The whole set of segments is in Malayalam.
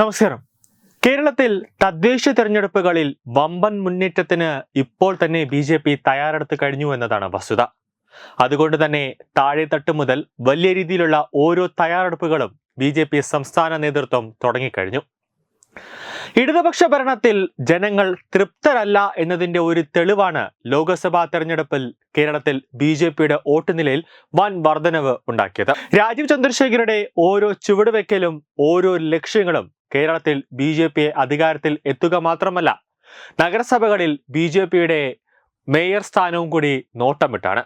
നമസ്കാരം. കേരളത്തിൽ തദ്ദേശ തെരഞ്ഞെടുപ്പുകളിൽ വമ്പൻ മുന്നേറ്റത്തിന് ഇപ്പോൾ തന്നെ ബി ജെ പി തയ്യാറെടുത്ത് കഴിഞ്ഞു എന്നതാണ് വസ്തുത. അതുകൊണ്ട് തന്നെ താഴെത്തട്ട് മുതൽ വലിയ രീതിയിലുള്ള ഓരോ തയ്യാറെടുപ്പുകളും ബി ജെ പി സംസ്ഥാന നേതൃത്വം തുടങ്ങിക്കഴിഞ്ഞു. ഇടതുപക്ഷ ഭരണത്തിൽ ജനങ്ങൾ തൃപ്തരല്ല എന്നതിന്റെ ഒരു തെളിവാണ് ലോക്സഭാ തെരഞ്ഞെടുപ്പിൽ കേരളത്തിൽ ബി ജെ പിയുടെ വോട്ട് നിലയിൽ വൻ വർധനവ് ഉണ്ടാക്കിയത്. രാജീവ് ചന്ദ്രശേഖരുടെ ഓരോ ചുവടുവെക്കലും ഓരോ ലക്ഷ്യങ്ങളും കേരളത്തിൽ ബി ജെ പിയെ അധികാരത്തിൽ എത്തുക മാത്രമല്ല നഗരസഭകളിൽ ബി ജെ പിയുടെ മേയർ സ്ഥാനവും കൂടി നോട്ടമിട്ടാണ്.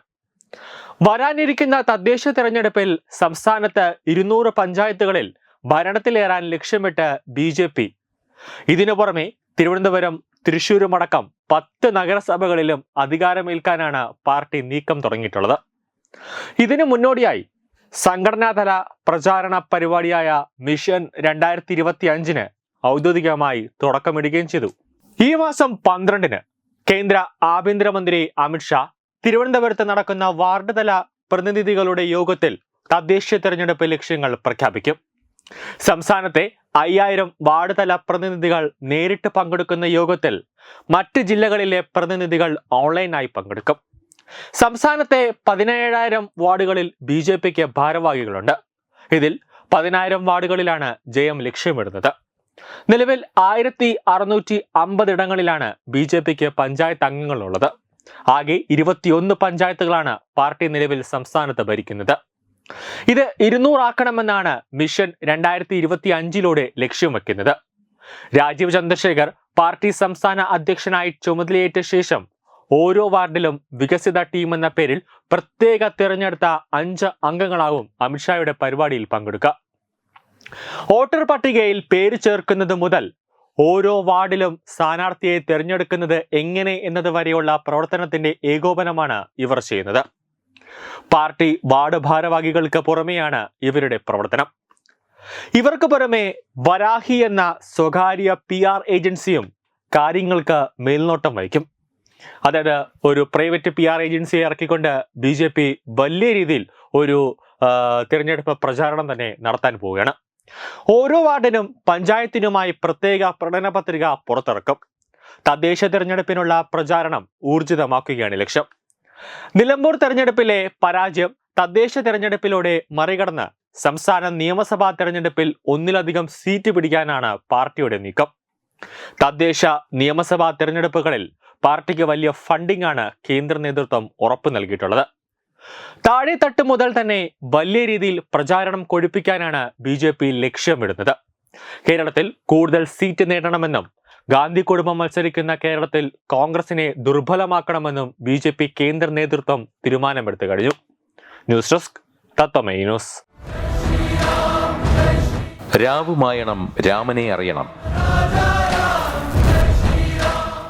വരാനിരിക്കുന്ന തദ്ദേശ തെരഞ്ഞെടുപ്പിൽ സംസ്ഥാനത്ത് ഇരുന്നൂറ് പഞ്ചായത്തുകളിൽ ഭരണത്തിലേറാൻ ലക്ഷ്യമിട്ട് ബി ജെ പി. ഇതിനു പുറമെ തിരുവനന്തപുരം തൃശൂരുമടക്കം പത്ത് നഗരസഭകളിലും അധികാരമേൽക്കാനാണ് പാർട്ടി നീക്കം തുടങ്ങിയിട്ടുള്ളത്. ഇതിനു മുന്നോടിയായി സംഘടനാതല പ്രചാരണ പരിപാടിയായ മിഷൻ രണ്ടായിരത്തി ഇരുപത്തി അഞ്ചിന് ഔദ്യോഗികമായി തുടക്കമിടുകയും ചെയ്തു. ഈ മാസം പന്ത്രണ്ടിന് കേന്ദ്ര ആഭ്യന്തരമന്ത്രി അമിത്ഷാ തിരുവനന്തപുരത്ത് നടക്കുന്ന വാർഡ് തല പ്രതിനിധികളുടെ യോഗത്തിൽ തദ്ദേശീയ തെരഞ്ഞെടുപ്പ് ലക്ഷ്യങ്ങൾ പ്രഖ്യാപിക്കും. സംസ്ഥാനത്തെ അയ്യായിരം വാർഡ് തല പ്രതിനിധികൾ നേരിട്ട് പങ്കെടുക്കുന്ന യോഗത്തിൽ മറ്റ് ജില്ലകളിലെ പ്രതിനിധികൾ ഓൺലൈനായി പങ്കെടുക്കും. സംസ്ഥാനത്തെ പതിനേഴായിരം വാർഡുകളിൽ ബി ജെ പിക്ക് ഭാരവാഹികളുണ്ട്. ഇതിൽ പതിനായിരം വാർഡുകളിലാണ് ജയം ലക്ഷ്യമിടുന്നത്. നിലവിൽ ആയിരത്തി അറുന്നൂറ്റി അമ്പത് ഇടങ്ങളിലാണ് ബി ജെ പിക്ക് പഞ്ചായത്ത് അംഗങ്ങളുള്ളത്. ആകെ ഇരുപത്തിയൊന്ന് പഞ്ചായത്തുകളാണ് പാർട്ടി നിലവിൽ സംസ്ഥാനത്ത് ഭരിക്കുന്നത്. ഇത് ഇരുന്നൂറാക്കണമെന്നാണ് മിഷൻ രണ്ടായിരത്തി ഇരുപത്തി അഞ്ചിലൂടെ ലക്ഷ്യം വയ്ക്കുന്നത് രാജീവ് ചന്ദ്രശേഖർ പാർട്ടി സംസ്ഥാന അധ്യക്ഷനായി ചുമതലയേറ്റ ശേഷം ഓരോ വാർഡിലും വികസിത ടീം എന്ന പേരിൽ പ്രത്യേക തിരഞ്ഞെടുത്ത അഞ്ച് അംഗങ്ങളാവും അമിത്ഷായുടെ പരിപാടിയിൽ പങ്കെടുക്കുക. വോട്ടർ പട്ടികയിൽ പേര് ചേർക്കുന്നത് മുതൽ ഓരോ വാർഡിലും സ്ഥാനാർത്ഥിയെ തിരഞ്ഞെടുക്കുന്നത് എങ്ങനെ എന്നത് വരെയുള്ള പ്രവർത്തനത്തിന്റെ ഏകോപനമാണ് ഇവർ ചെയ്യുന്നത്. പാർട്ടി വാർഡ് ഭാരവാഹികൾക്ക് പുറമെയാണ് ഇവരുടെ പ്രവർത്തനം. ഇവർക്ക് പുറമെ വരാഹി എന്ന സ്വകാര്യ പി ആർ ഏജൻസിയും കാര്യങ്ങൾക്ക് മേൽനോട്ടം വഹിക്കും. അതായത് ഒരു പ്രൈവറ്റ് പി ആർ ഏജൻസിയെ ഇറക്കിക്കൊണ്ട് ബി ജെ പി വലിയ രീതിയിൽ ഒരു തിരഞ്ഞെടുപ്പ് പ്രചാരണം തന്നെ നടത്താൻ പോവുകയാണ്. ഓരോ വാർഡിനും പഞ്ചായത്തിനുമായി പ്രത്യേക പ്രകടന പത്രിക പുറത്തിറക്കും. തദ്ദേശ തിരഞ്ഞെടുപ്പിനുള്ള പ്രചാരണം ഊർജിതമാക്കുകയാണ് ലക്ഷ്യം. നിലമ്പൂർ തെരഞ്ഞെടുപ്പിലെ പരാജയം തദ്ദേശ തെരഞ്ഞെടുപ്പിലൂടെ മറികടന്ന് സംസ്ഥാന നിയമസഭാ തെരഞ്ഞെടുപ്പിൽ ഒന്നിലധികം സീറ്റ് പിടിക്കാനാണ് പാർട്ടിയുടെ നീക്കം. തദ്ദേശ നിയമസഭാ തെരഞ്ഞെടുപ്പുകളിൽ പാർട്ടിക്ക് വലിയ ഫണ്ടിംഗ് ആണ് കേന്ദ്ര നേതൃത്വം ഉറപ്പു നൽകിയിട്ടുള്ളത്. താഴെ തട്ട് മുതൽ തന്നെ വലിയ രീതിയിൽ പ്രചാരണം കൊഴുപ്പിക്കാനാണ് ബി ജെ പി ലക്ഷ്യമിടുന്നത്. കേരളത്തിൽ കൂടുതൽ സീറ്റ് നേടണമെന്നും ഗാന്ധി കുടുംബം മത്സരിക്കുന്ന കേരളത്തിൽ കോൺഗ്രസിനെ ദുർബലമാക്കണമെന്നും ബി ജെ പി കേന്ദ്ര നേതൃത്വം തീരുമാനമെടുത്തു കഴിഞ്ഞു. News desk Tatwamayi news. രാവുമായണം രാമനെ അറിയണം.